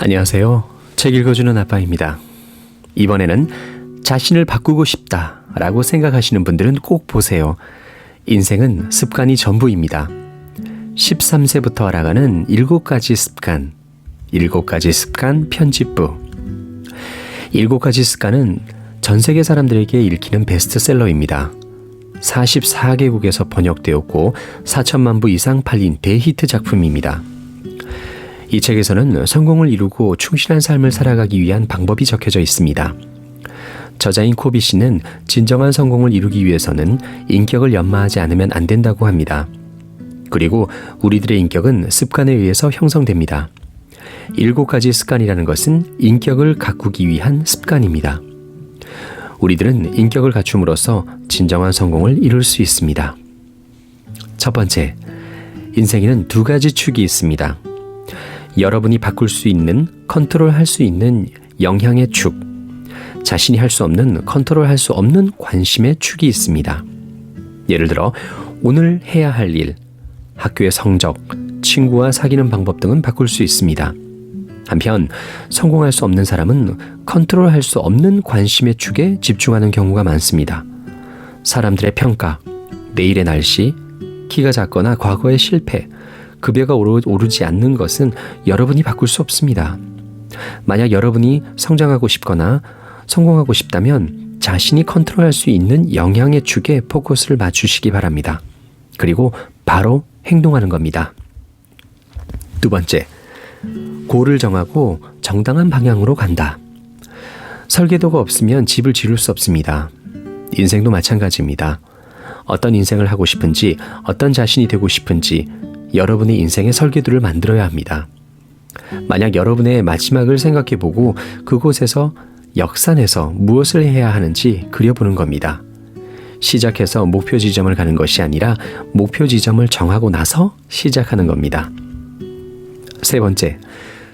안녕하세요. 책 읽어주는 아빠입니다. 이번에는 자신을 바꾸고 싶다 라고 생각하시는 분들은 꼭 보세요. 인생은 습관이 전부입니다. 13세부터 알아가는 7가지 습관, 7가지 습관 편집부. 7가지 습관은 전 세계 사람들에게 읽히는 베스트셀러입니다. 44개국에서 번역되었고 4천만 부 이상 팔린 대히트 작품입니다. 이 책에서는 성공을 이루고 충실한 삶을 살아가기 위한 방법이 적혀져 있습니다. 저자인 코비 씨는 진정한 성공을 이루기 위해서는 인격을 연마하지 않으면 안 된다고 합니다. 그리고 우리들의 인격은 습관에 의해서 형성됩니다. 일곱 가지 습관이라는 것은 인격을 가꾸기 위한 습관입니다. 우리들은 인격을 갖춤으로써 진정한 성공을 이룰 수 있습니다. 첫 번째, 인생에는 두 가지 축이 있습니다. 여러분이 바꿀 수 있는, 컨트롤 할 수 있는 영향의 축, 자신이 할 수 없는, 컨트롤 할 수 없는 관심의 축이 있습니다. 예를 들어, 오늘 해야 할 일, 학교의 성적, 친구와 사귀는 방법 등은 바꿀 수 있습니다. 한편, 성공할 수 없는 사람은 컨트롤 할 수 없는 관심의 축에 집중하는 경우가 많습니다. 사람들의 평가, 내일의 날씨, 키가 작거나 과거의 실패, 급여가 오르, 오르지 않는 것은 여러분이 바꿀 수 없습니다. 만약 여러분이 성장하고 싶거나 성공하고 싶다면 자신이 컨트롤할 수 있는 영향의 축에 포커스를 맞추시기 바랍니다. 그리고 바로 행동하는 겁니다. 두 번째, 고를 정하고 정당한 방향으로 간다. 설계도가 없으면 집을 지을 수 없습니다. 인생도 마찬가지입니다. 어떤 인생을 하고 싶은지, 어떤 자신이 되고 싶은지, 여러분의 인생의 설계도를 만들어야 합니다. 만약 여러분의 마지막을 생각해 보고 그곳에서 역산해서 무엇을 해야 하는지 그려보는 겁니다. 시작해서 목표 지점을 가는 것이 아니라 목표 지점을 정하고 나서 시작하는 겁니다. 세 번째,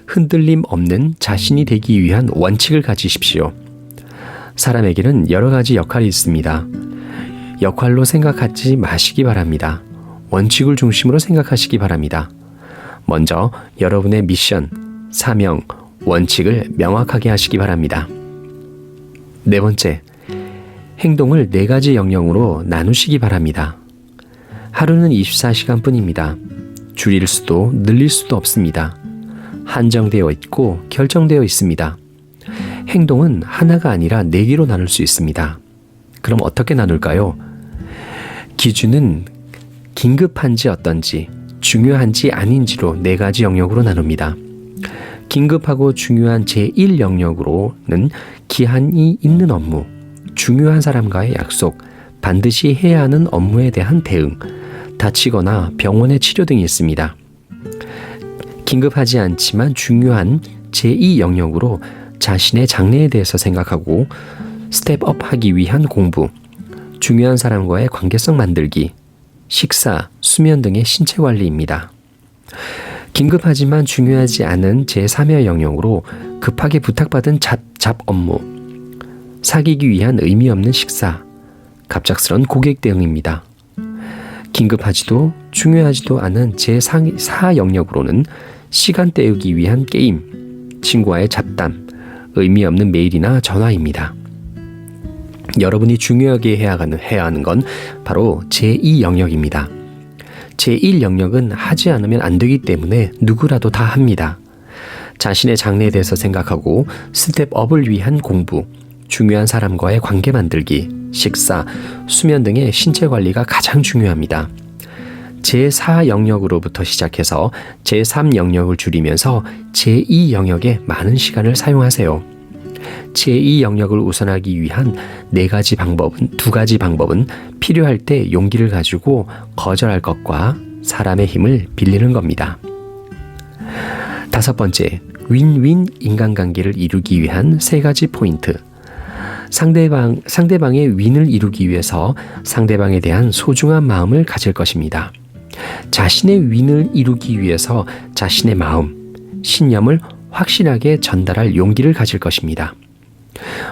흔들림 없는 자신이 되기 위한 원칙을 가지십시오. 사람에게는 여러 가지 역할이 있습니다. 역할로 생각하지 마시기 바랍니다. 원칙을 중심으로 생각하시기 바랍니다. 먼저 여러분의 미션, 사명, 원칙을 명확하게 하시기 바랍니다. 네 번째, 행동을 네 가지 영역으로 나누시기 바랍니다. 하루는 24시간 뿐입니다. 줄일 수도 늘릴 수도 없습니다. 한정되어 있고 결정되어 있습니다. 행동은 하나가 아니라 네 개로 나눌 수 있습니다. 그럼 어떻게 나눌까요? 기준은 긴급한지 어떤지, 중요한지 아닌지로 네 가지 영역으로 나눕니다. 긴급하고 중요한 제1 영역으로는 기한이 있는 업무, 중요한 사람과의 약속, 반드시 해야 하는 업무에 대한 대응, 다치거나 병원의 치료 등이 있습니다. 긴급하지 않지만 중요한 제2 영역으로 자신의 장래에 대해서 생각하고 스텝업 하기 위한 공부, 중요한 사람과의 관계성 만들기, 식사, 수면 등의 신체 관리입니다. 긴급하지만 중요하지 않은 제3의 영역으로 급하게 부탁받은 잡, 잡 업무, 사귀기 위한 의미 없는 식사, 갑작스런 고객 대응입니다. 긴급하지도 중요하지도 않은 제4 영역으로는 시간 때우기 위한 게임, 친구와의 잡담, 의미 없는 메일이나 전화입니다. 여러분이 중요하게 해야 하는, 해야 하는 건 바로 제2 영역입니다. 제1 영역은 하지 않으면 안 되기 때문에 누구라도 다 합니다. 자신의 장래에 대해서 생각하고 스텝업을 위한 공부, 중요한 사람과의 관계 만들기, 식사, 수면 등의 신체 관리가 가장 중요합니다. 제4 영역으로부터 시작해서 제3 영역을 줄이면서 제2 영역에 많은 시간을 사용하세요. 제2 영역을 우선하기 위한 네 가지 방법은 두 가지 방법은 필요할 때 용기를 가지고 거절할 것과 사람의 힘을 빌리는 겁니다. 다섯 번째, 윈윈 인간관계를 이루기 위한 세 가지 포인트. 상대방, 상대방의 윈을 이루기 위해서 상대방에 대한 소중한 마음을 가질 것입니다. 자신의 윈을 이루기 위해서 자신의 마음, 신념을 확실하게 전달할 용기를 가질 것입니다.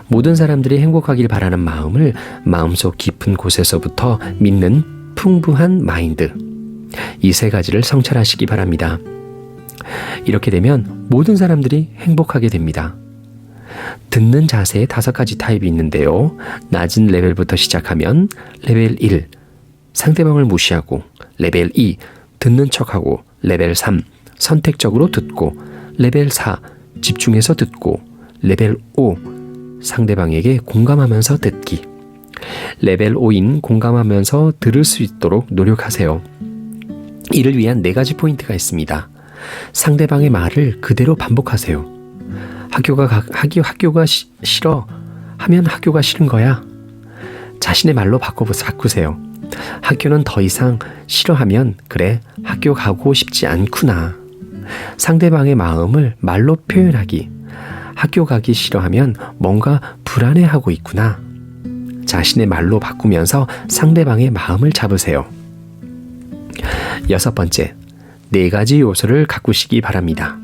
모든 사람들이 행복하길 바라는 마음을 마음속 깊은 곳에서부터 믿는 풍부한 마인드. 이 세 가지를 성찰하시기 바랍니다. 이렇게 되면 모든 사람들이 행복하게 됩니다. 듣는 자세에 다섯 가지 타입이 있는데요. 낮은 레벨부터 시작하면 레벨 1, 상대방을 무시하고, 레벨 2, 듣는 척하고, 레벨 3, 선택적으로 듣고, 레벨 4, 집중해서 듣고, 레벨 5, 상대방에게 공감하면서 듣기. 레벨 5인 공감하면서 들을 수 있도록 노력하세요. 이를 위한 네 가지 포인트가 있습니다. 상대방의 말을 그대로 반복하세요. 학교가 가, 학교 학교가 시, 싫어 하면 학교가 싫은 거야. 자신의 말로 바꿔 바꾸세요. 학교는 더 이상 싫어하면 그래 학교 가고 싶지 않구나. 상대방의 마음을 말로 표현하기. 학교 가기 싫어하면 뭔가 불안해하고 있구나. 자신의 말로 바꾸면서 상대방의 마음을 잡으세요. 여섯 번째, 네 가지 요소를 가꾸시기 바랍니다.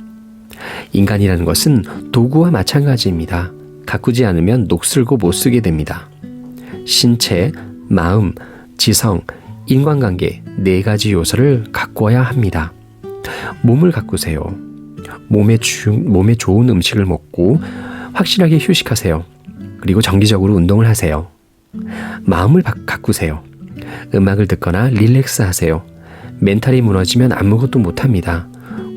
인간이라는 것은 도구와 마찬가지입니다. 가꾸지 않으면 녹슬고 못 쓰게 됩니다. 신체, 마음, 지성, 인간관계 네 가지 요소를 가꾸어야 합니다. 몸을 가꾸세요. 몸에, 주, 몸에 좋은 음식을 먹고 확실하게 휴식하세요. 그리고 정기적으로 운동을 하세요. 마음을 바, 가꾸세요. 음악을 듣거나 릴렉스 하세요. 멘탈이 무너지면 아무것도 못합니다.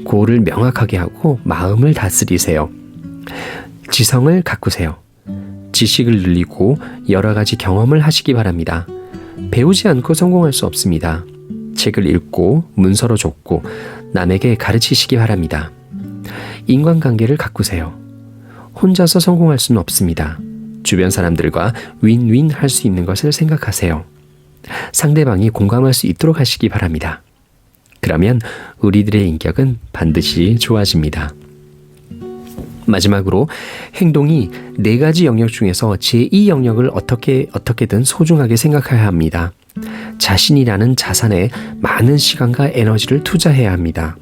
고를 명확하게 하고 마음을 다스리세요. 지성을 가꾸세요. 지식을 늘리고 여러 가지 경험을 하시기 바랍니다. 배우지 않고 성공할 수 없습니다. 책을 읽고 문서로 줬고 남에게 가르치시기 바랍니다. 인간관계를 가꾸세요. 혼자서 성공할 수는 없습니다. 주변 사람들과 윈윈 할 수 있는 것을 생각하세요. 상대방이 공감할 수 있도록 하시기 바랍니다. 그러면 우리들의 인격은 반드시 좋아집니다. 마지막으로 행동이 네 가지 영역 중에서 제2 영역을 어떻게 어떻게든 소중하게 생각해야 합니다. 자신이라는 자산에 많은 시간과 에너지를 투자해야 합니다.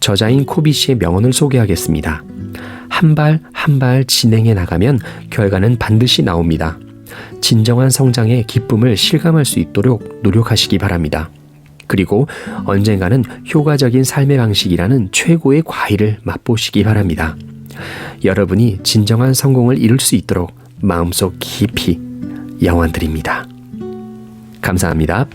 저자인 코비 씨의 명언을 소개하겠습니다. 한 발 한 발 진행해 나가면 결과는 반드시 나옵니다. 진정한 성장의 기쁨을 실감할 수 있도록 노력하시기 바랍니다. 그리고 언젠가는 효과적인 삶의 방식이라는 최고의 과일을 맛보시기 바랍니다. 여러분이 진정한 성공을 이룰 수 있도록 마음속 깊이 영원 드립니다. 감사합니다.